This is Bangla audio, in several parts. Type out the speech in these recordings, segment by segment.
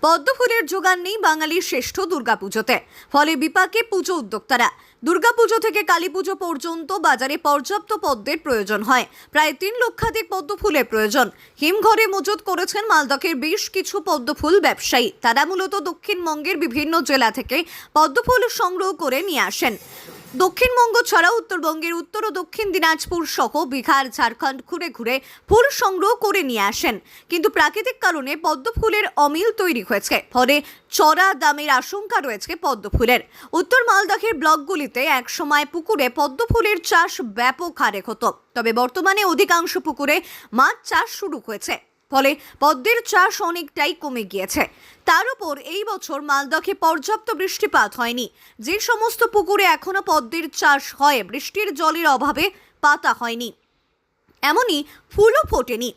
পদ্মফুলের যোগান নেই বাঙালির শ্রেষ্ঠ দুর্গাপুজোতে। ফলে বিপাকে পুজো উদ্যোক্তারা। দুর্গাপুজো থেকে কালী পুজো পর্যন্ত বাজারে পর্যাপ্ত পদ্মের প্রয়োজন হয়। প্রায় তিন লক্ষাধিক পদ্মফুলের প্রয়োজন। হিমঘরে মজুত করেছেন মালদকের বেশ কিছু পদ্মফুল ব্যবসায়ী। তারা মূলত দক্ষিণবঙ্গের বিভিন্ন জেলা থেকে পদ্মফুল সংগ্রহ করে নিয়ে আসেন। দক্ষিণবঙ্গ ছাড়াও উত্তরবঙ্গের উত্তর ও দক্ষিণ দিনাজপুর সহ বিহার, ঝাড়খণ্ড ঘুরে ঘুরে ফুল সংগ্রহ করে নিয়ে আসেন। কিন্তু প্রাকৃতিক কারণে পদ্ম ফুলের অমিল তৈরি হয়েছে। ফলে চড়া দামের আশঙ্কা রয়েছে পদ্ম ফুলের। উত্তর মালদহের ব্লকগুলিতে একসময় পুকুরে পদ্ম ফুলের চাষ ব্যাপক হারে হতো। তবে বর্তমানে অধিকাংশ পুকুরে মাছ চাষ শুরু হয়েছে। ফলে পদ্মের চাষ অনেকটাই কমে গিয়েছে। তার উপর এই বছর মালদহে পর্যাপ্ত বৃষ্টিপাত হয়নি। যে সমস্ত পুকুরে এখনও পদ্মের চাষ হয়, বৃষ্টির জলের অভাবে পাতা হয়নি। এমনই ফুলও ফোটেনি।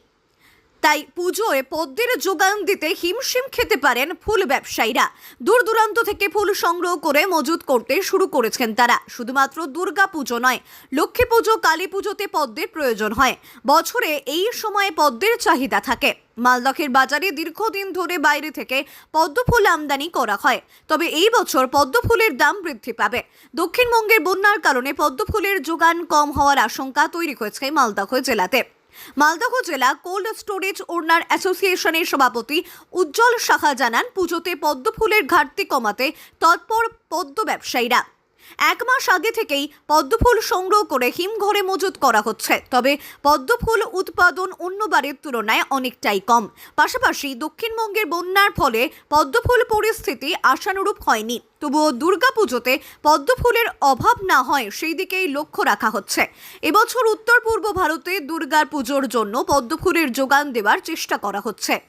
তাই পুজোয় পদ্মের যোগান দিতে হিমশিম খেতে পারেন ফুল ব্যবসায়ীরা। দূর দূরান্ত থেকে ফুল সংগ্রহ করে মজুত করতে শুরু করেছেন তারা। শুধুমাত্র দুর্গা পুজো নয়, লক্ষ্মী পুজো, কালী পুজোতে পদ্মের প্রয়োজন হয়। বছরে এই সময়ে পদ্মের চাহিদা থাকে। মালদহের বাজারে দীর্ঘদিন ধরে বাইরে থেকে পদ্ম ফুল আমদানি করা হয়। তবে এই বছর পদ্ম ফুলের দাম বৃদ্ধি পাবে। দক্ষিণবঙ্গের বন্যার কারণে পদ্ম ফুলের যোগান কম হওয়ার আশঙ্কা তৈরি হয়েছে মালদহ জেলাতে। মালদহ জেলা কোল্ড স্টোরেজ ওনার অ্যাসোসিয়েশনের সভাপতি উজ্জ্বল সাহা জানান, পুজোতে পদ্মফুলের ঘাটতি কমাতে তৎপর পদ্ম ব্যবসায়ীরা। এক মাস আগে থেকেই পদ্মফুল সংগ্রহ করে হিমঘরে মজুত করা হচ্ছে। তবে পদ্মফুল উৎপাদন অন্যবারের তুলনায় অনেকটাই কম। পাশাপাশি দক্ষিণবঙ্গের বন্যার ফলে পদ্মফুল পরিস্থিতি আশানুরূপ হয়নি। তবুও দুর্গাপুজোতে পদ্মফুলের অভাব না হয় সেই দিকেই লক্ষ্য রাখা হচ্ছে। এবছর উত্তর পূর্ব ভারতে দুর্গার পুজোর জন্য পদ্মফুলের যোগান দেওয়ার চেষ্টা করা হচ্ছে।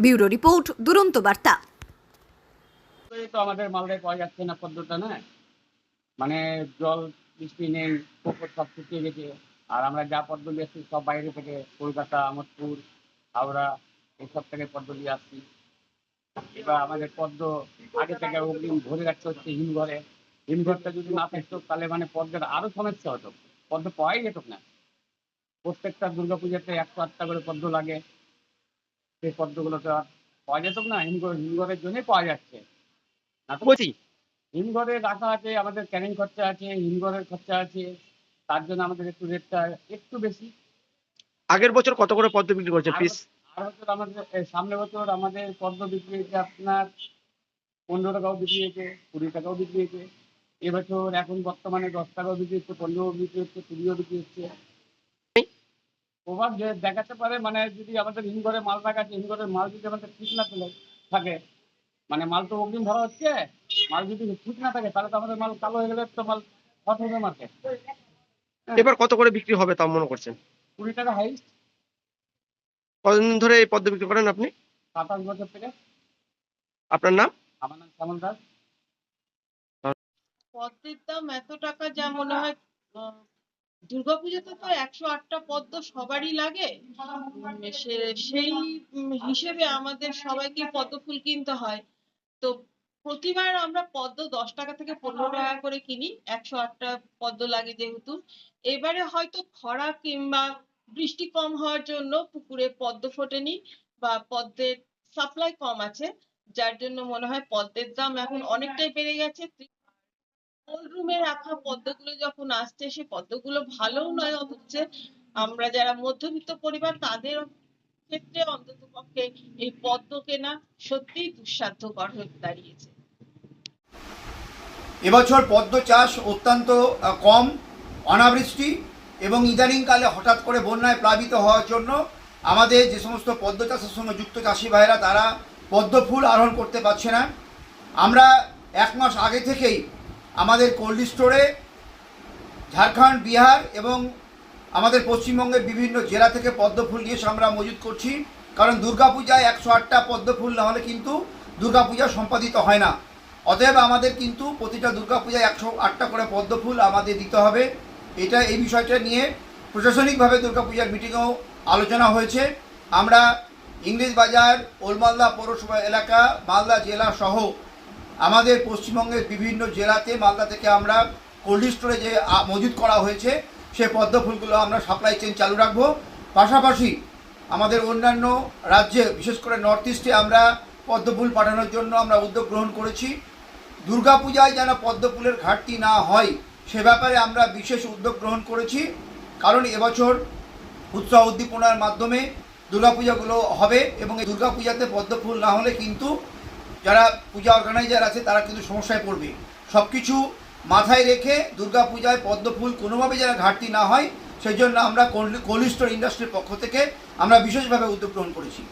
ব্যুরো রিপোর্ট, দুরন্ত বার্তা। এই তো আমাদের মালদায় পাওয়া যাচ্ছে না পদ্মটা, না? মানে জল, বৃষ্টি নেই, পুকুর সব শুকিয়ে গেছে। আর আমরা যা পদ্ম নিয়ে আসছি সব বাইরে থেকে, কলকাতা, আমোদপুর, হাওড়া এইসব থেকে পদ্ম নিয়ে আসছি। এবার আমাদের পদ্ম আগে থেকে অগ্রিম ভরে রাখতে হচ্ছে হিমঘরে। হিমঘরটা যদি না থাকতো, তাহলে মানে পদ্মের আরও সমস্যা হতো। পদ্ম পাওয়াই যেত না। প্রত্যেকটা দুর্গাপূজাতে একশো আটটা করে পদ্ম লাগে। সেই পদ্মগুলো তো আর পাওয়া যেত না, হিমঘর হিমঘরের জন্যই পাওয়া যাচ্ছে। বলছি। হিমঘরে রাখা আছে আমাদের ক্যারিং খরচা আছে হিমঘরের খরচা আছে তার জন্য আমাদের একটু রেটটা একটু বেশি। আগের বছর কত করে পদ্ম বিক্রি করছেন আর পিস আর বছর আমাদের সামনে বছর আমাদের পদ্ম বিক্রি হয়েছে আপনার পনেরো টাকাও বিক্রি হয়েছে কুড়ি টাকাও বিক্রি হয়েছে। এবছর এখন বর্তমানে দশ টাকাও বিক্রি হচ্ছে পনেরো বিক্রি হচ্ছে কুড়িও বিক্রি হচ্ছে। প্রভাব দেখাতে পারে মানে যদি আমাদের হিমঘরে মাল রাখা আছে হিমঘরের মাল যদি আমাদের ঠিক না পেলে থাকে মানে মাল তো অগ্রিম ধরা হচ্ছে মাল যদি ঠিক না থাকে তাহলে তো আমাদের মাল কালো হয়ে গেলে তো মাল হট হবে মার্কেট। এবার কত করে বিক্রি হবে তা মনে করছেন? কুড়ি টাকা হাইস্ট কতদিন ধরে এই পদ্ম বিক্রি করেন আপনি? সাতাশ বছর থেকে। আপনার নাম? আমার নাম শ্যামল দাস। পদ্মের দাম এত টাকা যা মনে হয় দুর্গাপুজোতে তো একশো আটটা পদ্ম সবারই লাগে। সে- সেই হিসেবে আমাদের সবাইকে পদ্ম ফুল কিনতে হয়। তো প্রতিবার আমরা পদ্ম দশ টাকা থেকে পনেরো টাকা করে কিনি। একশো আটটা পদ্ম লাগে যেহেতু। এবারে হয়তো খরা কিংবা বৃষ্টি কম হওয়ার জন্য পুকুরে পদ্ম ফোটেনি বা পদ্মের সাপ্লাই কম আছে। যার জন্য মনে হয় পদ্মের দাম এখন অনেকটাই বেড়ে গেছে। কোল্ড রুমে রাখা পদ্মগুলো যখন আসছে, সে পদ্মগুলো ভালোও নয় হচ্ছে আমরা যারা মধ্যবিত্ত পরিবার, তাদের ক্ষেত্রে অন্তত পক্ষে এই পদ্ম কেনা সত্যিই দুঃসাধ্যকর হয়ে দাঁড়িয়েছে। এবছর পদ্ম চাষ অত্যন্ত কম, অনাবৃষ্টি এবং ইদানিংকালে হঠাৎ করে বন্যায় প্লাবিত হওয়ার জন্য আমাদের যে সমস্ত পদ্ম চাষের সঙ্গে যুক্ত চাষি ভাইরা তারা পদ্ম ফুল আরোহণ করতে পারছে না। আমরা এক মাস আগে থেকেই আমাদের কোল্ড স্টোরে ঝাড়খণ্ড, বিহার এবং আমাদের পশ্চিমবঙ্গের বিভিন্ন জেলা থেকে পদ্ম ফুল নিয়ে আমরা মজুত করছি। কারণ দুর্গাপূজায় একশো আটটা পদ্ম ফুল না হলে কিন্তু দুর্গাপূজা সম্পাদিত হয় না। অতএব আমাদের কিন্তু প্রতিটা দুর্গাপূজায় একশো আটটা করে পদ্ম ফুল আমাদের দিতে হবে। এটা এই বিষয়টা নিয়ে প্রশাসনিকভাবে দুর্গাপূজার মিটিংয়েও আলোচনা হয়েছে। আমরা ইংরেজ বাজার, ওলমালদা পৌরসভা এলাকা, মালদা জেলা সহ আমাদের পশ্চিমবঙ্গের বিভিন্ন জেলাতে মালদা থেকে আমরা কোল্ড স্টোরে যে আ, মজুত করা হয়েছে সে পদ্ম ফুলগুলো আমরা সাপ্লাই চেন চালু রাখব। পাশাপাশি আমাদের অন্যান্য রাজ্যে বিশেষ করে নর্থ ইস্টে আমরা পদ্মফুল পাঠানোর জন্য আমরা উদ্যোগ গ্রহণ করেছি। দুর্গাপূজায় যেন পদ্মফুলের ঘাটতি না হয় সে ব্যাপারে আমরা বিশেষ উদ্যোগ গ্রহণ করেছি। কারণ এবছর উৎসাহ উদ্দীপনার মাধ্যমে দুর্গাপূজাগুলো হবে এবং এই দুর্গাপূজাতে পদ্মফুল না হলে কিন্তু যারা পূজা অর্গানাইজার আছে, তারা কিন্তু সমস্যায় পড়বে। সব কিছু মাথায় রেখে দুর্গা পূজায় পদ্মফুল কোনোভাবে যারা ঘাটতি না হয় সেই জন্য আমরা কোল্ড স্টোর ইন্ডাস্ট্রির পক্ষ থেকে আমরা বিশেষভাবে উদ্যোগ গ্রহণ করেছি।